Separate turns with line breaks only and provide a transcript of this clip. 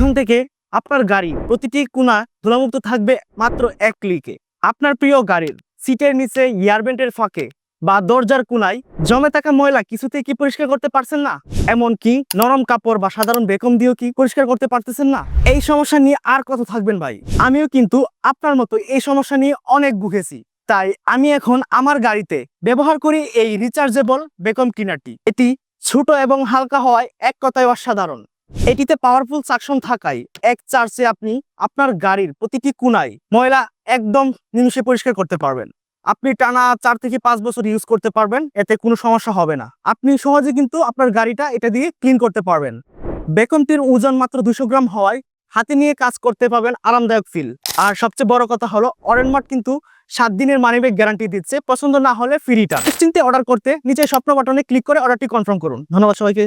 এখন থেকে আপনার গাড়ি প্রতিটি কোণা ধুলামুক্ত থাকবে মাত্র এক ক্লিকে। আপনার প্রিয় গাড়ির সিটের নিচে ইয়ারবেন্টের ফাঁকে বা দরজার কোনায় জমে থাকা ময়লা কিছুতেই কি পরিষ্কার করতে পারছেন না? এমনকি নরম কাপড় বা সাধারণ বেকম দিয়েও কি পরিষ্কার করতে পারতেছেন না? এই সমস্যা নিয়ে আর কত থাকবেন ভাই? আমিও কিন্তু আপনার মতো এই সমস্যা নিয়ে অনেক ভুগেছি। তাই আমি এখন আমার গাড়িতে ব্যবহার করি এই রিচার্জেবল বেকম ক্লিনারটি এটি ছোট এবং হালকা হওয়ায় এক কথায় অসাধারণ। এটিতে পাওয়ারফুল সাকশন থাকায় এক চার্জে আপনি আপনার গাড়ির প্রতিটি কোনায় ময়লা একদম নিমিষে পরিষ্কার করতে পারবেন। আপনি টানা চার থেকে পাঁচ বছর ইউজ করতে পারবেন, এতে কোনো সমস্যা হবে না। আপনি সহজে কিন্তু আপনার গাড়িটা এটা দিয়ে ক্লিন করতে পারবেন। বেকমটির ওজন মাত্র দুশো গ্রাম হওয়ায় হাতে নিয়ে কাজ করতে পারবেন আরামদায়ক ফিল আর সবচেয়ে বড় কথা হলো অরেনমার্ট কিন্তু সাত দিনের মানিব্যাগ গ্যারান্টি দিচ্ছে, পছন্দ না হলে ফ্রি রিটার্ন নিশ্চিন্তে অর্ডার করতে নিচে স্বপ্ন বাটনে ক্লিক করে অর্ডারটি কনফার্ম করুন। ধন্যবাদ সবাইকে।